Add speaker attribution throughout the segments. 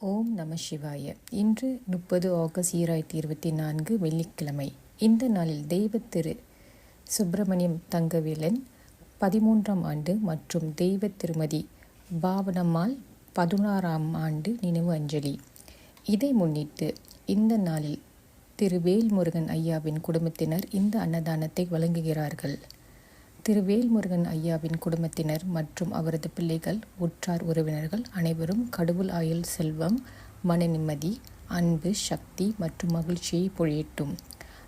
Speaker 1: ஓம் நம சிவாய. இன்று முப்பது ஆகஸ்ட் ஈராயிரத்தி இருபத்தி நான்கு வெள்ளிக்கிழமை. இந்த நாளில் தெய்வ திரு சுப்பிரமணியம் தங்கவேலன் பதிமூன்றாம் ஆண்டு மற்றும் தெய்வ திருமதி பாவனம்மாள் பதினாறாம் ஆண்டு நினைவு அஞ்சலி. இதை முன்னிட்டு இந்த நாளில் திரு வேல்முருகன் ஐயாவின் குடும்பத்தினர் இந்த அன்னதானத்தை வழங்குகிறார்கள். திரு வேல்முருகன் ஐயாவின் குடும்பத்தினர் மற்றும் அவரது பிள்ளைகள் உற்றார் உறவினர்கள் அனைவரும் கடவுள் ஆயுள் செல்வம் மன நிம்மதி அன்பு சக்தி மற்றும் மகிழ்ச்சியை பொழியட்டும்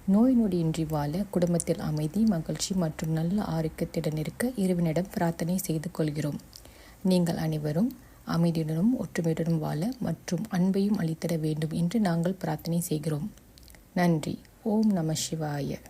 Speaker 1: நோய் நொடியின்றி வாழ குடும்பத்தில் அமைதி மகிழ்ச்சி மற்றும் நல்ல ஆரோக்கியத்துடன் இருக்க இறைவனிடம் பிரார்த்தனை செய்து கொள்கிறோம். நீங்கள் அனைவரும் அமைதியுடனும் ஒற்றுமையுடனும் வாழ மற்றும் அன்பையும் அளித்திட வேண்டும் என்று நாங்கள் பிரார்த்தனை செய்கிறோம். நன்றி. ஓம் நம சிவாய.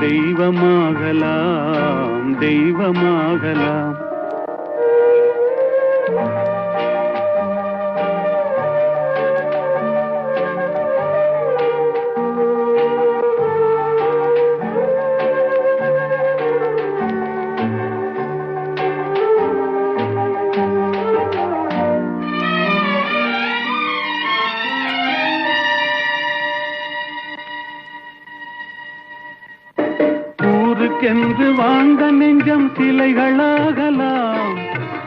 Speaker 2: தெய்வமாகலாம் தெய்வமாகலாம். உறவுக்கென்று வாழ்ந்த நெஞ்சம் சிலைகளாகலாம்.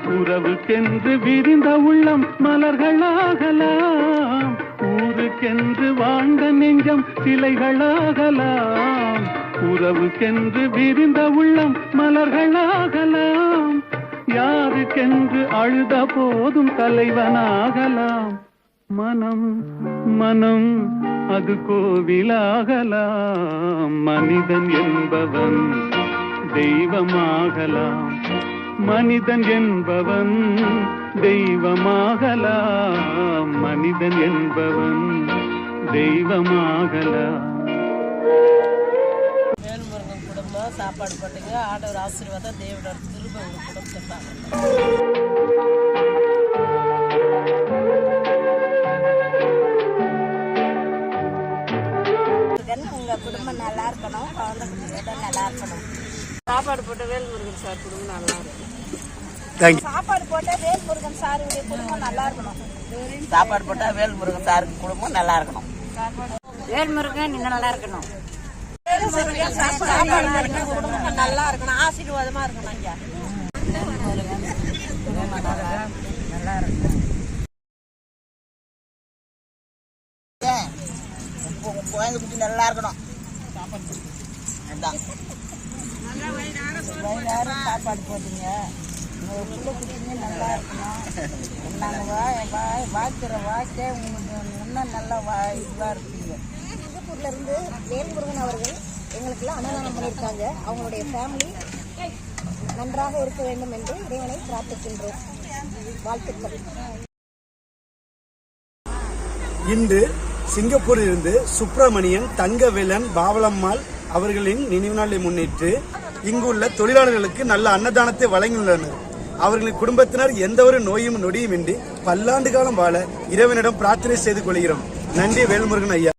Speaker 2: உறவுக்கென்று விரிந்த உள்ளம் மலர்களாகலாம். ஊருக்கென்று வாழ்ந்த நெஞ்சம் சிலைகளாகலாம். உறவுக்கென்று விரிந்த உள்ளம் மலர்களாகலாம். யாருக்கென்று அழுத போதும் தலைவனாகலாம். மனம் மனம் அது கோவிலாகலாம். மனிதன் என்பவன் தெய்வமாகலாம். மனிதன் என்பவன் தெய்வமாகலாம். மனிதன் என்பவன் தெய்வமாகலாம்.
Speaker 3: வேல்முருகன் குடும்பம் சாப்பாடு போட்டீங்க. ஆடவர் ஆசீர்வாதம் தேவனோட கிருபை குடும்பத்தை குடும்பத்தில்
Speaker 4: இருக்கணும் நல்லா இருக்கணும்
Speaker 3: சாப்பாடு போட்ட வேல்முருகன் சார் குடும்பம் நல்லா இருக்கும்.
Speaker 4: சாப்பாடு போட்ட வேல் முருகன் சாருடைய குடும்பம் நல்லா இருக்கணும்.
Speaker 5: சாப்பாடு போட்டா வேல்முருகன் சாருக்கு குடும்பம் நல்லா இருக்கணும்.
Speaker 4: வேல்முருகன் நீங்க நல்லா இருக்கணும். குடும்பம் நல்லா இருக்கணும். ஆசீர்வாதமா இருக்கணும்
Speaker 5: உங்க உங்க குழந்தை குட்டி நல்லா இருக்கணும். அதான்.
Speaker 4: வயிறார சாப்பாடு போட்டீங்க. நல்லா இருக்கணும் நாங்க வாய் வாய் வாய்க்கிற வாய்க்கே உங்களுக்கு இன்னும் நல்லா வாய் இதுவா இருப்பீங்க சிங்கப்பூர்ல இருந்து வேல்முருகன் அவர்கள் எங்களுக்கெல்லாம் அன்னதானம் பண்ணியிருக்காங்க. அவங்களுடைய ஃபேமிலி நன்றாக இருக்க வேண்டும் என்று இறைவனை பிரார்த்திக்கின்றோம். வாழ்த்துக்கள்.
Speaker 6: இன்று சிங்கப்பூரில் இருந்து சுப்பிரமணியன் தங்கவேலன் பாவலம்மாள் அவர்களின் நினைவு நாளை முன்னிட்டு இங்குள்ள தொழிலாளர்களுக்கு நல்ல அன்னதானத்தை வழங்கியுள்ளனர். அவர்களின் குடும்பத்தினர் எந்த ஒரு நோயும் நொடியுமின்றி பல்லாண்டு காலம் வாழ இறைவனிடம் பிரார்த்தனை செய்து கொள்கிறோம். நன்றி வேல்முருகன் ஐயா.